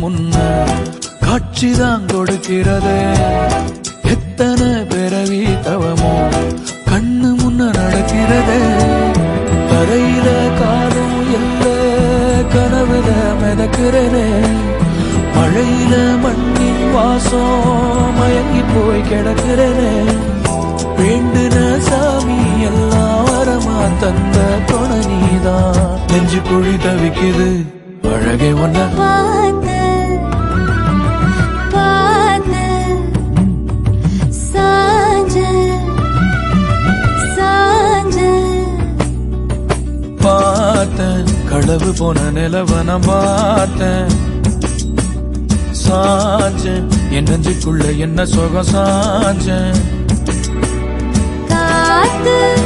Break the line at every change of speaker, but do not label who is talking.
முன்ன காட்சிதான் கொடுக்கிறது. எத்தனை பிறவி தவமோ கண்ணு முன்ன நடக்கிறது. தரையில காலும் எல்ல கனவுல மிதக்கிறனே மழையில மண்ணின் வாசம் மயங்கி போய் கிடக்கிறனே வேண்டுன சாமி எல்லாம் வரமா தந்த துணை நீதான். நெஞ்சு குழி தவிக்குது அழகே ஒன்ன பார்த்தேன். களவு போன நிலவ நான் பார்த்தேன். சாஞ்சேன். என் நெஞ்சுக்குள்ள என்ன சுகம் சாஞ்சேன்.
காத்து